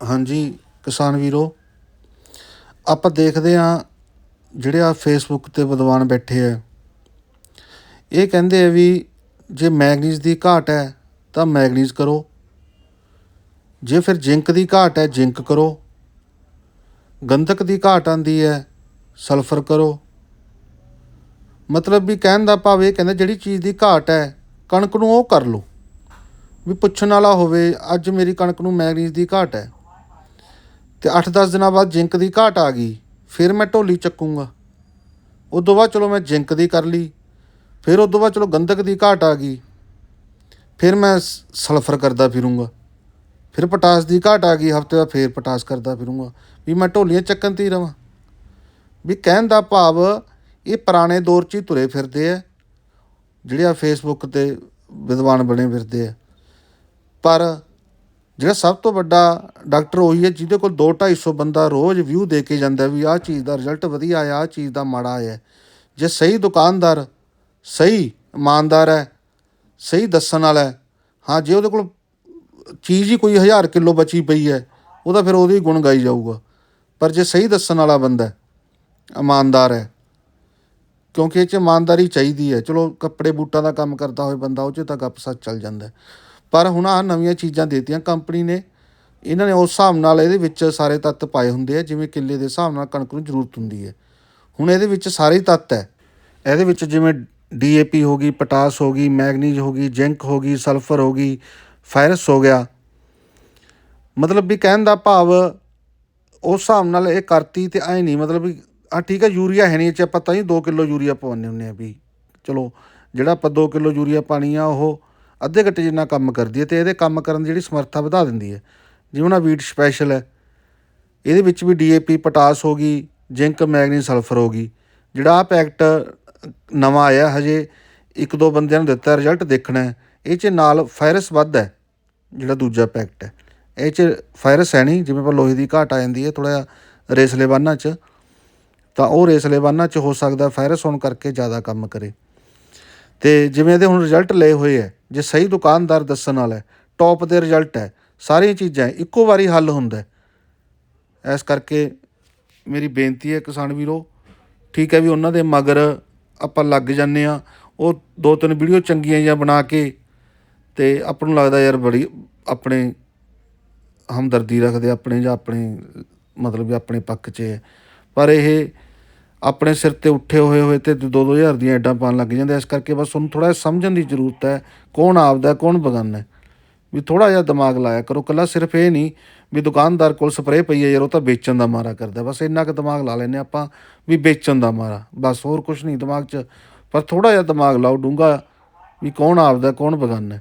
ਹਾਂਜੀ, ਕਿਸਾਨ ਵੀਰੋ, ਆਪਾਂ ਦੇਖਦੇ ਹਾਂ ਜਿਹੜੇ ਆ ਫੇਸਬੁੱਕ ਤੇ ਵਿਦਵਾਨ ਬੈਠੇ ਆ। ਇਹ ਕਹਿੰਦੇ ਆ ਵੀ ਜੇ ਮੈਗਨੀਜ਼ ਦੀ ਘਾਟ ਹੈ ਤਾਂ ਮੈਗਨੀਜ਼ ਕਰੋ। ਜੇ ਫਿਰ ਜ਼ਿੰਕ ਦੀ ਘਾਟ ਹੈ ਜ਼ਿੰਕ ਕਰੋ। ਗੰਧਕ ਦੀ ਘਾਟ ਆਂਦੀ ਹੈ ਸਲਫਰ ਕਰੋ। ਮਤਲਬ ਵੀ ਕਹਿਣ ਦਾ ਭਾਵ ਇਹ ਕਹਿੰਦਾ ਜਿਹੜੀ ਚੀਜ਼ ਦੀ ਘਾਟ ਹੈ, ਕਣਕ ਨੂੰ ਉਹ ਕਰ ਲਓ। ਵੀ ਪੁੱਛਣ ਵਾਲਾ ਹੋਵੇ, ਅੱਜ ਮੇਰੀ ਕਣਕ ਨੂੰ ਮੈਗਨੀਜ਼ ਦੀ ਘਾਟ ਹੈ। ਤੇ 8-10 ਦਿਨਾਂ ਬਾਅਦ ਜ਼ਿੰਕ ਦੀ ਘਾਟ ਆ ਗਈ, ਫਿਰ ਮੈਂ ਢੋਲੀ ਚੱਕੂੰਗਾ। ਉਦੋਂ ਬਾਅਦ ਚਲੋ ਮੈਂ ਜ਼ਿੰਕ ਦੀ ਕਰ ਲਈ, ਫਿਰ ਉਦੋਂ ਬਾਅਦ ਚਲੋ ਗੰਧਕ ਦੀ ਘਾਟ ਆ ਗਈ, ਫਿਰ ਮੈਂ ਸਲਫਰ ਕਰਦਾ ਫਿਰੂੰਗਾ। ਫਿਰ ਪੋਟਾਸ ਦੀ ਘਾਟ ਆ ਗਈ, ਹਫ਼ਤੇ ਬਾਅਦ ਫਿਰ ਪੋਟਾਸ ਕਰਦਾ ਫਿਰੂੰਗਾ, ਵੀ ਮੈਂ ਢੋਲੀਆਂ ਚੱਕਣ ਤੇ ਹੀ ਰਵਾਂ। ਵੀ ਕਹਿਣ ਦਾ ਭਾਵ, ਇਹ ਪੁਰਾਣੇ ਦੌਰ 'ਚ ਹੀ ਤੁਰੇ ਫਿਰਦੇ ਆ, ਜਿਹੜੇ ਆ ਫੇਸਬੁੱਕ ਤੇ ਵਿਦਵਾਨ ਬਣੇ ਫਿਰਦੇ ਆ। ਪਰ ਜਿਹੜਾ ਸਭ ਤੋਂ ਵੱਡਾ ਡਾਕਟਰ ਉਹੀ ਹੈ ਜਿਹਦੇ ਕੋਲ 2-250 ਬੰਦਾ ਰੋਜ਼ ਵਿਊ ਦੇ ਕੇ ਜਾਂਦਾ ਵੀ ਆਹ ਚੀਜ਼ ਦਾ ਰਿਜ਼ਲਟ ਵਧੀਆ ਆਇਆ ਆਹ ਚੀਜ਼ ਦਾ ਮਾੜਾ ਆਇਆ। ਜੇ ਸਹੀ ਦੁਕਾਨਦਾਰ ਸਹੀ ਇਮਾਨਦਾਰ ਹੈ ਸਹੀ ਦੱਸਣ ਵਾਲਾ ਹੈ ਹਾਂ ਜੇ ਉਹਦੇ ਕੋਲ ਚੀਜ਼ ਹੀ ਕੋਈ 1000 ਕਿਲੋ ਬਚੀ ਪਈ ਹੈ ਉਹਦਾ ਫਿਰ ਉਹਦੀ ਗੁਣ ਗਾਈ ਜਾਊਗਾ। ਪਰ ਜੇ ਸਹੀ ਦੱਸਣ ਵਾਲਾ ਬੰਦਾ ਹੈ, ਇਮਾਨਦਾਰ ਹੈ ਕਿਉਂਕਿ ਇਹ 'ਚ ਇਮਾਨਦਾਰੀ ਚਾਹੀਦੀ ਹੈ। ਚਲੋ ਕੱਪੜੇ ਬੂਟਾਂ ਦਾ ਕੰਮ ਕਰਦਾ ਹੋਵੇ ਬੰਦਾ ਉਹ 'ਚ ਤਾਂ ਗੱਪ ਸੱਚ ਚੱਲ ਜਾਂਦਾ ਪਰ ਹੁਣ ਆ ਨਵੀਆਂ ਚੀਜ਼ਾਂ ਦੇਤੀਆਂ ਕੰਪਨੀ ਨੇ। ਇਹਨਾਂ ਨੇ ਉਸ ਹਿਸਾਬ ਨਾਲ ਇਹਦੇ ਵਿੱਚ ਸਾਰੇ ਤੱਤ ਪਾਏ ਹੁੰਦੇ ਆ, ਜਿਵੇਂ ਕਿੱਲੇ ਦੇ ਹਿਸਾਬ ਨਾਲ ਕਣਕ ਨੂੰ ਜ਼ਰੂਰਤ ਹੁੰਦੀ ਹੈ। ਹੁਣ ਇਹਦੇ ਵਿੱਚ ਸਾਰੇ ਤੱਤ ਹੈ। ਇਹਦੇ ਵਿੱਚ ਜਿਵੇਂ ਡੀਏਪੀ ਹੋ ਗਈ, ਪੋਟਾਸ ਹੋ ਗਈ, ਮੈਗਨੀਜ਼ ਹੋ ਗਈ, ਜ਼ਿੰਕ ਹੋ ਗਈ, ਸਲਫਰ ਹੋ ਗਈ, ਫਾਇਰਸ ਹੋ ਗਿਆ। ਮਤਲਬ ਵੀ ਕਹਿਣ ਦਾ ਭਾਵ ਉਸ ਹਿਸਾਬ ਨਾਲ ਇਹ ਕਰਤੀ ਤੇ ਐ ਨਹੀਂ, ਮਤਲਬ ਵੀ ਆ ਠੀਕ ਹੈ, ਯੂਰੀਆ ਹੈ ਨਹੀਂ ਇਹ ਚ ਆਪਾਂ ਤਾਂ ਹੀ 2 ਕਿਲੋ ਯੂਰੀਆ ਪਵਾਉਂਦੇ ਹੁੰਦੇ ਆ ਵੀ ਚਲੋ, ਜਿਹੜਾ ਆਪਾਂ 2 ਕਿਲੋ ਯੂਰੀਆ ਪਾਣੀ ਆ ਉਹ ਅੱਧੇ ਘੰਟੇ ਜਿੰਨਾ ਕੰਮ ਕਰਦੀ ਹੈ ਤੇ ਇਹਦੇ ਕੰਮ ਕਰਨ ਦੀ ਜਿਹੜੀ ਸਮਰੱਥਾ ਵਧਾ ਦਿੰਦੀ ਹੈ। ਜਿਵੇਂ ਨਾ ਵੀਟ ਸਪੈਸ਼ਲ ਹੈ। ਇਹਦੇ ਵਿੱਚ ਵੀ ਡੀਏਪੀ ਪੋਟਾਸ ਹੋ ਗਈ, ਜ਼ਿੰਕ ਮੈਗਨੀ ਸਲਫਰ ਹੋ ਗਈ। ਜਿਹੜਾ ਆ ਪੈਕਟ ਨਵਾਂ ਆਇਆ ਹਜੇ, ਇੱਕ ਦੋ ਬੰਦਿਆਂ ਨੂੰ ਦਿੱਤਾ, ਰਿਜ਼ਲਟ ਦੇਖਣਾ ਹੈ। ਇਹ 'ਚ ਨਾਲ ਫਾਇਰਸ ਵੱਧ ਹੈ, ਜਿਹੜਾ ਦੂਜਾ ਪੈਕਟ ਹੈ। ਇਹ 'ਚ ਫਾਇਰਸ ਹੈ ਨਹੀਂ, ਜਿਵੇਂ ਆਪਾਂ ਲੋਹੇ ਦੀ ਘਾਟ ਆ ਜਾਂਦੀ ਹੈ ਥੋੜਾ ਜਿਹਾ ਰੇਸਲੇ ਬਾਨਾਂ 'ਚ। ਤਾਂ ਉਹ ਰੇਸਲੇ ਬਾਨਾਂ 'ਚ ਹੋ ਸਕਦਾ ਫਾਇਰਸ ਹੋਣ ਕਰਕੇ ਜ਼ਿਆਦਾ ਕੰਮ ਕਰੇ। ਤੇ ਜਿਵੇਂ ਇਹਦੇ ਹੁਣ ਰਿਜ਼ਲਟ ਲਏ ਹੋਏ ਹੈ ਜੇ ਸਹੀ ਦੁਕਾਨਦਾਰ ਦੱਸਣ ਵਾਲਾ ਹੈ ਟੌਪ ਦੇ ਰਿਜ਼ਲਟ ਹੈ, ਸਾਰੀਆਂ ਚੀਜ਼ਾਂ ਇੱਕੋ ਵਾਰੀ ਹੱਲ ਹੁੰਦਾ ਹੈ। ਇਸ ਕਰਕੇ ਮੇਰੀ ਬੇਨਤੀ ਹੈ ਕਿਸਾਨ ਵੀਰੋ, ਠੀਕ ਹੈ ਵੀ ਉਹਨਾਂ ਦੇ ਮਗਰ ਆਪਾਂ ਲੱਗ ਜਾਂਦੇ ਆ ਉਹ ਦੋ ਤਿੰਨ ਵੀਡੀਓ ਚੰਗੀਆਂ ਜਿਹੀਆਂ ਬਣਾ ਕੇ ਤੇ ਆਪਾਂ ਨੂੰ ਲੱਗਦਾ ਯਾਰ ਬੜੀ ਆਪਣੇ ਹਮਦਰਦੀ ਰੱਖਦੇ ਆਪਣੇ ਜਾਂ ਆਪਣੇ ਮਤਲਬ ਵੀ ਆਪਣੇ ਪੱਖ 'ਚ ਹੈ। ਪਰ ਇਹ ਆਪਣੇ ਸਿਰ ਤੇ ਉੱਠੇ ਹੋਏ ਹੋਏ ਤੇ 2-2000 ਦੀਆਂ ਐਡਾਂ ਪਾਉਣ ਲੱਗ ਜਾਂਦੇ ਇਸ ਕਰਕੇ ਬਸ ਤੁਹਾਨੂੰ ਥੋੜਾ ਸਮਝਣ ਦੀ ਜ਼ਰੂਰਤ ਹੈ, ਕੌਣ ਆਪਦਾ ਕੌਣ ਬਗਾਨਾ ਹੈ। ਵੀ ਥੋੜਾ ਜਿਹਾ ਦਿਮਾਗ ਲਾਇਆ ਕਰੋ ਕੱਲਾ ਸਿਰਫ ਇਹ ਨਹੀਂ ਵੀ ਦੁਕਾਨਦਾਰ ਕੋਲ ਸਪਰੇਅ ਪਈ ਹੈ ਯਾਰ, ਉਹ ਤਾਂ ਵੇਚਣ ਦਾ ਮਾਰਾ ਕਰਦਾ। ਬਸ ਇੰਨਾ ਕੁ ਦਿਮਾਗ ਲਾ ਲੈਨੇ ਆਪਾਂ ਵੀ ਵੇਚਣ ਦਾ ਮਾਰਾ। ਬਸ ਹੋਰ ਕੁਝ ਨਹੀਂ ਦਿਮਾਗ 'ਚ। ਪਰ ਥੋੜਾ ਜਿਹਾ ਦਿਮਾਗ ਲਾਓ ਡੂੰਗਾ ਵੀ ਕੌਣ ਆਪਦਾ ਕੌਣ ਬਗਾਨਾ